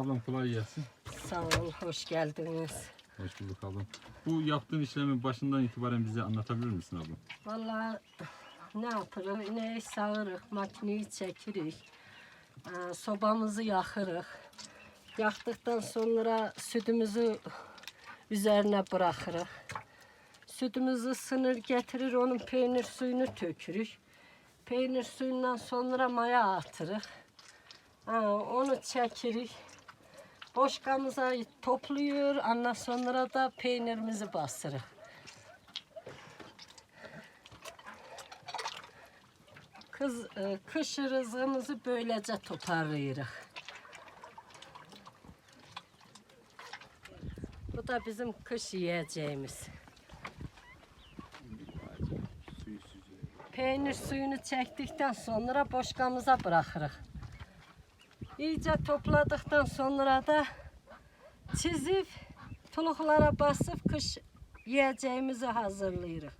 Ablam kolay gelsin. Sağ ol, hoş geldiniz. Hoş bulduk ablam. Bu yaptığın işlemin başından itibaren bize anlatabilir misin ablam? Vallahi ne yaparız? İneği sağırık, makineyi çekirik. Aa, Sobamızı yakırıq. Yaktıktan sonra sütümüzü üzerine bırakırıq. Sütümüzü sınır getirir, onun peynir suyunu tökürük. Peynir suyundan sonra maya atırıq. Aa, onu çekirik. Boşkamıza topluyor, ondan sonra da peynirimizi bastırır. Kız, e, kış rızkımızı böylece toparlayırıq. Bu da bizim kış yiyeceğimiz. Peynir suyunu çektikten sonra boşkamıza bırakırıq. İyice topladıktan sonra da çizip tuluklara basıp kış yiyeceğimizi hazırlayırıq.